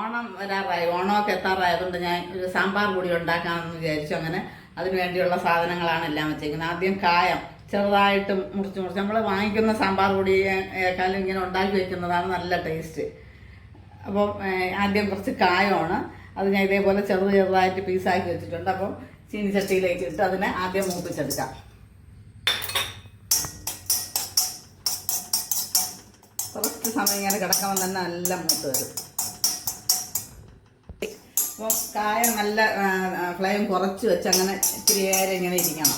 ഓണം വരാറായി ഓണമൊക്കെ എത്താറായതുകൊണ്ട് ഞാൻ ഒരു സാമ്പാർ കൂടി ഉണ്ടാക്കാമെന്ന് വിചാരിച്ചു അങ്ങനെ. അതിന് വേണ്ടിയുള്ള സാധനങ്ങളാണ് എല്ലാം വെച്ചേക്കുന്നത്. ആദ്യം കായം ചെറുതായിട്ട് മുറിച്ച് മുറിച്ച്. നമ്മൾ വാങ്ങിക്കുന്ന സാമ്പാർ പൊടിയേക്കാളും ഇങ്ങനെ ഉണ്ടാക്കി വെക്കുന്നതാണ് നല്ല ടേസ്റ്റ്. അപ്പം ആദ്യം കുറച്ച് കായമാണ്. അത് ഞാൻ ഇതേപോലെ ചെറുത് ചെറുതായിട്ട് പീസാക്കി വെച്ചിട്ടുണ്ട്. അപ്പം ചീനിച്ചട്ടിയിലേക്ക് ഇട്ട് അതിനെ ആദ്യം മൂപ്പിച്ചെടുക്കാം. കുറച്ച് സമയം ഇങ്ങനെ കിടക്കുമ്പോൾ തന്നെ നല്ല മൂത്ത് വരും. അപ്പോൾ കായ നല്ല ഫ്ലെയിം കുറച്ച് വെച്ച് അങ്ങനെ ഇത്തിരി നേരം ഇങ്ങനെ ഇരിക്കണം.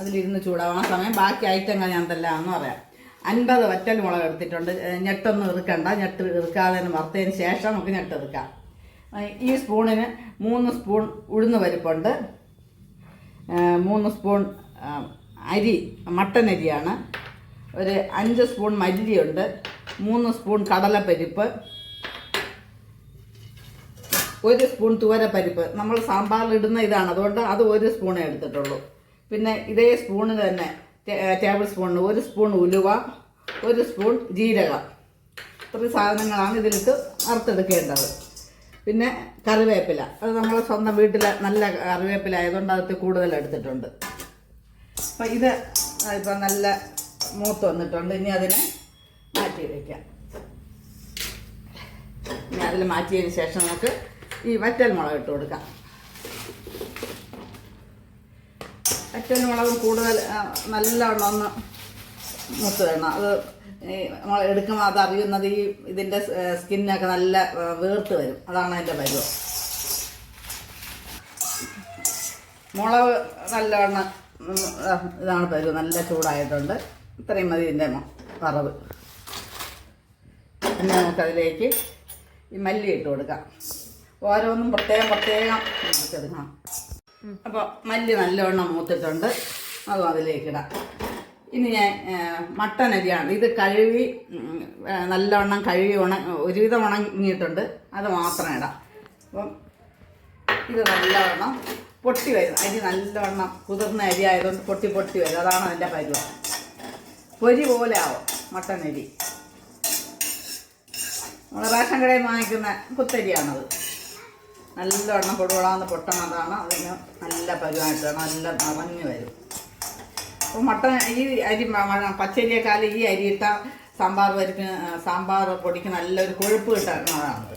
അതിലിരുന്ന് ചൂടാവും ആ സമയം ബാക്കി ഐറ്റങ്ങൾ ഞാൻ എന്തെല്ലാമെന്ന് പറയാം. അൻപത് വറ്റൽ മുളക് എടുത്തിട്ടുണ്ട്. ഞെട്ടൊന്നും ഇറുക്കണ്ട ഞെട്ട് ഇറുക്കാതെ വറുത്തതിന് ശേഷം നമുക്ക് ഞെട്ട് ഇറുക്കാം ഈ സ്പൂണിന് മൂന്ന് സ്പൂൺ ഉഴുന്ന് പരിപ്പുണ്ട്. മൂന്ന് സ്പൂൺ അരി മട്ടൻ അരിയാണ്. ഒരു അഞ്ച് സ്പൂൺ മല്ലിയുണ്ട്. മൂന്ന് സ്പൂൺ കടലപ്പരിപ്പ്. ഒരു സ്പൂൺ തുവരപ്പരിപ്പ് നമ്മൾ സാമ്പാറിൽ ഇടുന്ന ഇതാണ്. അതുകൊണ്ട് അത് ഒരു സ്പൂണേ എടുത്തിട്ടുള്ളൂ. പിന്നെ ഇതേ സ്പൂണ് തന്നെ ടേബിൾ സ്പൂണിന് ഒരു സ്പൂൺ ഉലുവ ഒരു സ്പൂൺ ജീരകം. ഇത്രയും സാധനങ്ങളാണ് ഇതിലിട്ട് വറുത്തെടുക്കേണ്ടത് പിന്നെ കറിവേപ്പില. അത് നമ്മൾ സ്വന്തം വീട്ടിലെ നല്ല കറിവേപ്പില ആയതുകൊണ്ട് അതിൽ കൂടുതൽ എടുത്തിട്ടുണ്ട്. അപ്പം ഇത് ഇപ്പം നല്ല മൂത്ത് വന്നിട്ടുണ്ട്. ഇനി അതിനെ മാറ്റി വയ്ക്കാം. ഇനി അതിൽ മാറ്റിയതിന് ശേഷം നമുക്ക് ഈ വറ്റൽ മുളക് ഇട്ട് കൊടുക്കാം. വറ്റൽ മുളകും കൂടുതൽ നല്ലവണ്ണം ഒന്ന് മുത്ത് വേണം അത് ഈ നമ്മൾ എടുക്കുമ്പോൾ അത് അറിയുന്നത് ഈ ഇതിന്റെ സ്കിന്നൊക്കെ നല്ല വീർത്ത് വരും. അതാണ് അതിന്റെ പരുവം. മുളക് നല്ലവണ്ണം ഇതാണ് പരിവ്. നല്ല ചൂടായിട്ടുണ്ട്. ഇത്രയും മതി ഇതിന്റെ വറവ്. പിന്നെ നമുക്കതിലേക്ക് ഈ മല്ലി ഇട്ട് കൊടുക്കാം. ഓരോന്നും പ്രത്യേകം പ്രത്യേകം എടുക്കണം അപ്പോൾ മല്ലി നല്ലവണ്ണം മൂത്തിട്ടുണ്ട്. അതും അതിലേക്ക് ഇടാം. ഇനി ഞാൻ മട്ടൻ അരിയാണ്. ഇത് കഴുകി നല്ലവണ്ണം കഴുകി ഉണ ഒരുവിധം ഉണങ്ങിയിട്ടുണ്ട്. അത് മാത്രം ഇടാം. അപ്പം ഇത് നല്ലവണ്ണം പൊട്ടി വരും. അരി നല്ലവണ്ണം കുതിർന്ന അരി ആയതുകൊണ്ട് പൊട്ടി പൊട്ടി വരും. അതാണ് അതിന്റെ പരുവം പൊരി പോലെ ആവും മട്ടൻ അരി. നമ്മൾ റേഷൻ കടയിൽ വാങ്ങിക്കുന്ന കുത്തരിയാണത്. നല്ലവണ്ണം കൊടുകൊള്ളാന്ന് പൊട്ടണതാണ് അതിന് നല്ല പരുവായിട്ട് നല്ല നിറഞ്ഞു വരും. അപ്പോൾ മട്ടൻ ഈ അരി പച്ചരിയേക്കാൾ ഈ അരി ഇട്ട സാമ്പാർ ആ, സാമ്പാർ പൊടിക്ക് നല്ലൊരു കൊഴുപ്പ് കിട്ടുന്നതാണ്.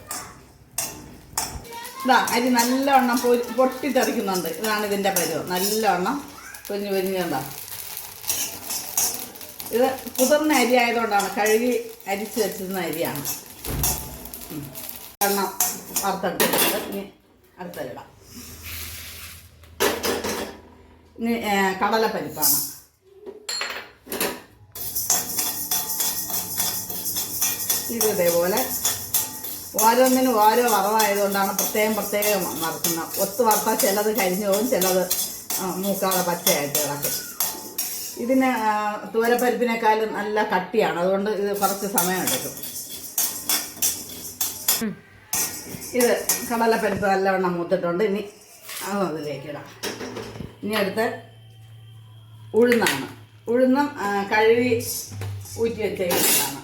ഇതാ അരി നല്ലവണ്ണം പൊരി പൊട്ടിത്തെറിക്കുന്നുണ്ട്. ഇതാണ് ഇതിന്റെ പരുവം. നല്ലവണ്ണം പൊരിഞ്ഞ് പൊരിഞ്ഞുണ്ടാ ഇത് കുതിർന്ന അരി ആയതുകൊണ്ടാണ് കഴുകി അരിച്ച് വെച്ചിരുന്ന അരിയാണ്. എണ്ണം വറുത്തെടുത്തിട്ടുണ്ട്. ഇനി അടുത്തതിടാം. ഇനി കടലപ്പരിപ്പാണ്. ഇത് ഇതേപോലെ ഓരോന്നിനും ഓരോ വറവായതുകൊണ്ടാണ് പ്രത്യേകം പ്രത്യേകം വറുക്കുന്നത്. ഒത്തു വറുത്താൽ ചിലത് കരിഞ്ഞു പോകും ചിലത് മൂക്കാതെ പച്ചയായിട്ട് കിടക്കും ഇതിന് തൂരപ്പരിപ്പിനേക്കാളും നല്ല കട്ടിയാണ്. അതുകൊണ്ട് ഇത് കുറച്ച് സമയം എടുക്കും. ഇത് കടലപ്പരിപ്പ് നല്ലവണ്ണം മൂത്തിട്ടുണ്ട്. ഇനി അത് അതിലേക്ക് ഇടാം. ഇനി അടുത്ത് ഉഴുന്നാണ്. ഉഴുന്നും കഴുകി ഊറ്റി വെച്ചേക്കുന്നതാണ്.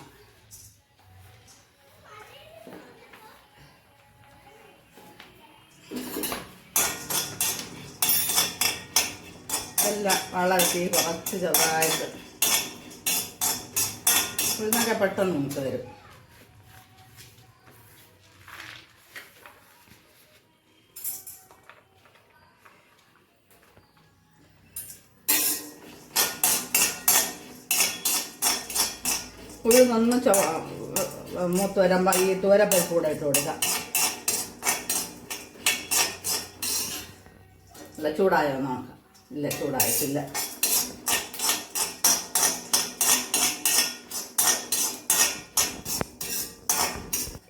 എല്ലാം വളർത്തി കുറച്ച് ചെറുതായിട്ട്. ഉഴുന്നൊക്കെ പെട്ടെന്ന് നമുക്ക് വരും. ഉഴുന്നൊന്ന് നന്ന മൂത്ത് ഈ തൂരപ്പരിപ്പ് കൂടെ ഇട്ട് കൊടുക്കാം. അല്ല ചൂടായോ നമുക്ക് ഇല്ല ചൂടായിട്ടില്ല.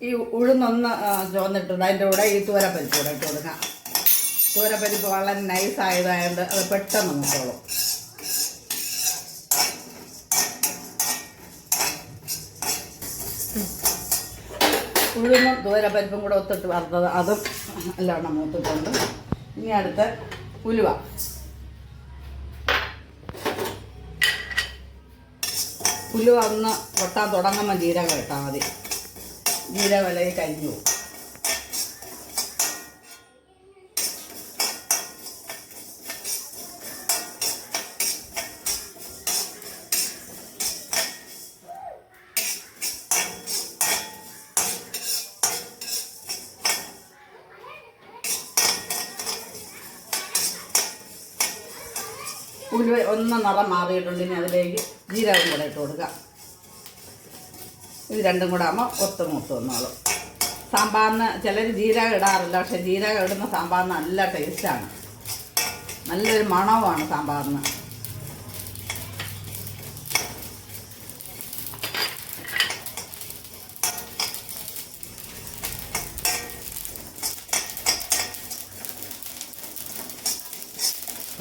ഈ ഉഴുന്നൊന്ന് ചുവന്നിട്ടുണ്ട്. അതിന്റെ കൂടെ ഈ തൂരപ്പരിപ്പ് കൂടെ ഇട്ട് കൊടുക്കാം. തൂരപ്പരിപ്പ് വളരെ നൈസ് ആയതായതുകൊണ്ട് അത് പെട്ടെന്ന് നോക്കോളും ഉഴുന്നും തൂരപ്പരിപ്പും കൂടെ ഒത്തിട്ട് വറുത്തത് അതും എല്ലാവണ്ണം മൂത്തിട്ടുണ്ട്. ഇനി അടുത്ത ഉലുവ. ഉലുവ ഒന്ന് പൊട്ടാൻ തുടങ്ങുമ്പോൾ ജീരകം ഇട്ടാൽ മതി. ജീരകം ഇലയിൽ കഴിഞ്ഞു. പോകും ഉലുവ ഒന്ന് നിറം മാറിയിട്ടുണ്ട്. ഇനി അതിലേക്ക് ജീരകം കൂടെ ഇട്ട് കൊടുക്കാം. ഇത് രണ്ടും കൂടെ ആകുമ്പോൾ ഒത്ത് മൂത്ത് വന്നോളും സാമ്പാറിന് ചിലർ ജീരകം ഇടാറില്ല. പക്ഷേ ജീരകം ഇടുന്ന സാമ്പാറിന് നല്ല ടേസ്റ്റാണ് നല്ലൊരു മണവുമാണ് സാമ്പാറിന്.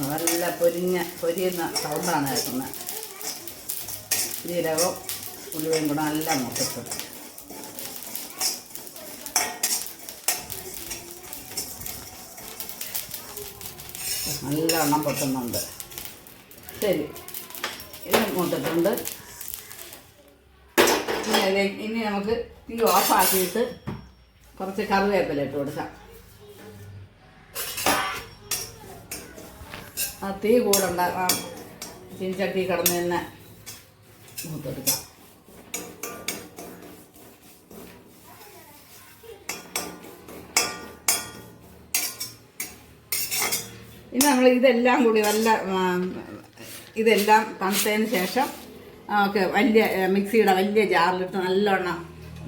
നല്ല പൊരിഞ്ഞ പൊരിയുന്ന സൗണ്ടാണ് കേൾക്കുന്നത് ജീരകവും ഉള്ളിയും കൂടെ നല്ല മുട്ടിട്ടുണ്ട് നല്ലവണ്ണം പൊട്ടുന്നുണ്ട്. ശരി. ഇത് മൂട്ടിട്ടുണ്ട് ഇനി അതിലേക്ക് ഇനി നമുക്ക് തീ ഓഫാക്കിയിട്ട് കുറച്ച് കറിവേപ്പില ഇട്ട് കൊടുക്കാം. ആ തീ കൂടെ ഉണ്ടാക്കാം. ചീൻചട്ടി കിടന്ന് തന്നെ മൂത്തെടുക്കാം ഇനി നമ്മൾ ഇതെല്ലാം കൂടി നല്ല ഇതെല്ലാം തണുത്തതിന് ശേഷം ഒക്കെ വലിയ മിക്സിയുടെ വലിയ ജാറിലിട്ട് നല്ലോണം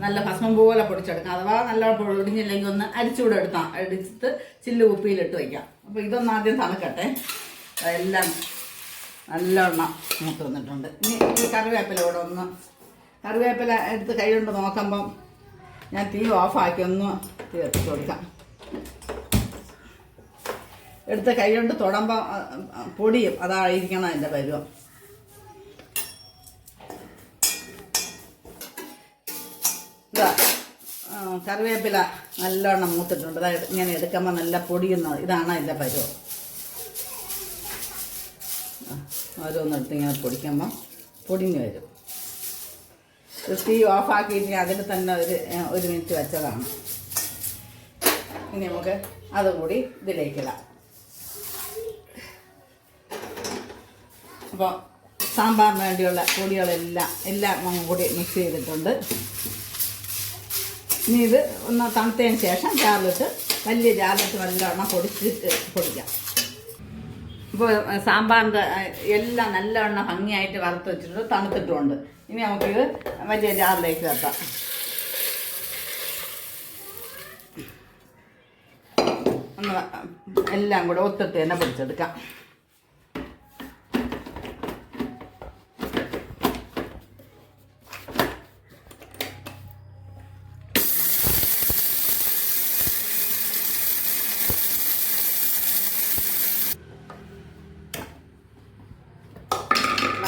നല്ല ഭസ്മം പോലെ പൊടിച്ചെടുക്കാം. അഥവാ നല്ല പൊടിഞ്ഞില്ലെങ്കിൽ ഒന്ന് അരിച്ചുകൂടെ എടുത്താൽ അടിച്ചിട്ട് ചില്ല് കുപ്പിയിലിട്ട് വയ്ക്കാം. അപ്പോൾ ഇതൊന്നാദ്യം തണുക്കട്ടെ. അതെല്ലാം നല്ലോണം മൂത്ത് വന്നിട്ടുണ്ട്. ഇനി ഈ കറിവേപ്പില കൂടെ ഒന്ന് കറിവേപ്പില എടുത്ത് കൈ കൊണ്ട് നോക്കുമ്പം ഞാൻ തീ ഓഫാക്കി ഒന്ന് തീ എത്തിച്ചു കൊടുക്കാം. എടുത്ത് കൈ കൊണ്ട് പൊടിയും അതായിരിക്കണം എന്റെ പരുവം. ഇതാ കറിവേപ്പില നല്ലോണം മൂത്തിട്ടുണ്ട്. ഇങ്ങനെ എടുക്കുമ്പോൾ നല്ല പൊടിയുന്നത് ഇതാണ് അതിന്റെ പരുവം. ഓരോന്നെടുത്ത് ഇങ്ങനെ പൊടിക്കുമ്പോൾ പൊടിഞ്ഞ് വരും. തീ ഓഫാക്കിയിട്ട് അതിൽ തന്നെ ഒരു ഒരു മിനിറ്റ് വെച്ചതാണ്. ഇനി നമുക്ക് അതുകൂടി ഇതിലേക്കിടാം അപ്പോൾ സാമ്പാറിന് വേണ്ടിയുള്ള പൊടികളെല്ലാം എല്ലാം കൂടി മിക്സ് ചെയ്തിട്ടുണ്ട്. ഇനി ഇത് ഒന്ന് തണുത്തതിന് ശേഷം ജാറിലിട്ട് വലിയ ജാറിലിട്ട് നല്ലവണ്ണം പൊടിച്ചിട്ട് പൊടിക്കാം. ഇപ്പോൾ സാമ്പാറിന്റെ എല്ലാം നല്ലവണ്ണം ഭംഗിയായിട്ട് വറുത്ത് വെച്ചിട്ടുണ്ട്. തണുത്തിട്ടുമുണ്ട് ഇനി നമുക്കിത് വലിയ ജാറിലേക്ക് വെക്കാം. ഒന്ന് എല്ലാം കൂടെ ഒത്തിട്ട് തന്നെ പൊടിച്ചെടുക്കാം.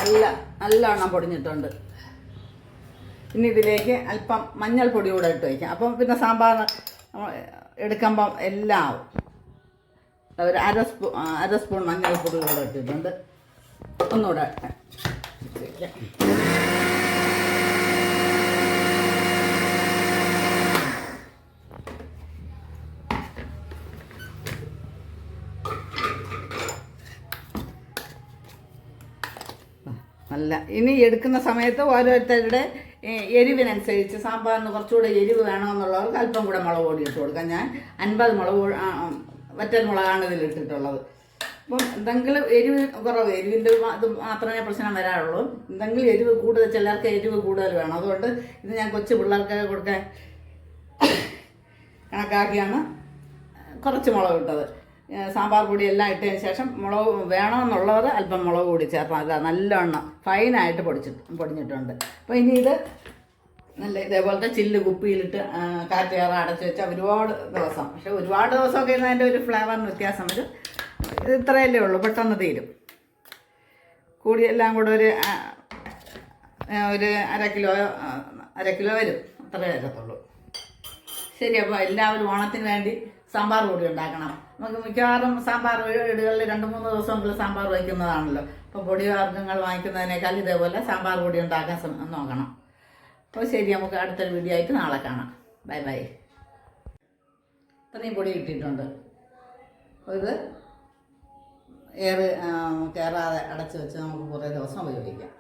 നല്ല നല്ലവണ്ണം പൊടിഞ്ഞിട്ടുണ്ട്. ഇനി ഇതിലേക്ക് അല്പം മഞ്ഞൾപ്പൊടി കൂടെ ഇട്ട് വയ്ക്കാം അപ്പം പിന്നെ സാമ്പാർ എടുക്കുമ്പം എല്ലാം ആവും ഒരു അര സ്പൂ അര സ്പൂൺ മഞ്ഞൾപ്പൊടി കൂടെ ഇട്ടിട്ടുണ്ട്. ഒന്നുകൂടെ വയ്ക്കാം. നല്ല ഇനി എടുക്കുന്ന സമയത്ത് ഓരോരുത്തരുടെ എരിവിനനുസരിച്ച് സാമ്പാറിന് കുറച്ചുകൂടെ എരിവ് വേണമെന്നുള്ളവർക്ക് അല്പം കൂടെ മുളക് പൊടി ഇട്ട് കൊടുക്കാം. ഞാൻ അൻപത് മുളക് വറ്റൽ മുളകാണ് ഇതിൽ ഇട്ടിട്ടുള്ളത്. അപ്പം എന്തെങ്കിലും എരിവ് കുറവ് എരിവിന്റെ ഇത് മാത്രമേ പ്രശ്നം വരാറുള്ളൂ. എന്തെങ്കിലും എരിവ് കൂടുതൽ ചിലർക്ക് എരിവ് കൂടുതൽ വേണം. അതുകൊണ്ട് ഇത് ഞാൻ കൊച്ചു പിള്ളേർക്ക് കൊടുക്കാൻ കണക്കാക്കിയാണ് കുറച്ച് മുളക് ഇട്ടത്. സാമ്പാർ പൊടി എല്ലാം ഇട്ടതിന് ശേഷം മുളക് വേണമെന്നുള്ളവർ അല്പം മുളക് കൂടി ചേർത്താൽ അതാ നല്ലവണ്ണം ഫൈനായിട്ട് പൊടിച്ചിട്ട് പൊടിഞ്ഞിട്ടുണ്ട്. അപ്പോൾ ഇനി ഇത് നല്ല ഇതേപോലത്തെ ചില്ല് കുപ്പിയിലിട്ട് കാറ്റ് കയറാൻ അടച്ച് വെച്ചാൽ ഒരുപാട് ദിവസം. പക്ഷെ ഒരുപാട് ദിവസമൊക്കെ ഇരുന്നതിന്റെ ഒരു ഫ്ലേവറിന് വ്യത്യാസം വരും. ഇത് ഇത്രയല്ലേ ഉള്ളൂ. പെട്ടെന്ന് തീരും. കൂടി എല്ലാം കൂടെ ഒരു ഒരു അര കിലോ അര കിലോ വരും. അത്രേ വരത്തുള്ളൂ. ശരി അപ്പോൾ എല്ലാവരും ഓണത്തിന് വേണ്ടി സാമ്പാർ പൊടി ഉണ്ടാക്കണം. നമുക്ക് മിക്കവാറും സാമ്പാർ വീടുകളിൽ രണ്ട് മൂന്ന് ദിവസമെങ്കിലും സാമ്പാർ വയ്ക്കുന്നതാണല്ലോ. അപ്പോൾ പൊടി വർഗങ്ങൾ വാങ്ങിക്കുന്നതിനേക്കാൾ ഇതേപോലെ സാമ്പാർ പൊടി ഉണ്ടാക്കാൻ ശ്രമം നോക്കണം. അപ്പോൾ ശരി നമുക്ക് അടുത്തൊരു വീഡിയോ ആയിട്ട് നാളെ കാണാം. ബൈ ബൈ നീ പൊടി കിട്ടിയിട്ടുണ്ട്. ഇത് ഏറ് കയറാതെ അടച്ച് വെച്ച് നമുക്ക് കുറേ ദിവസം ഉപയോഗിക്കാം.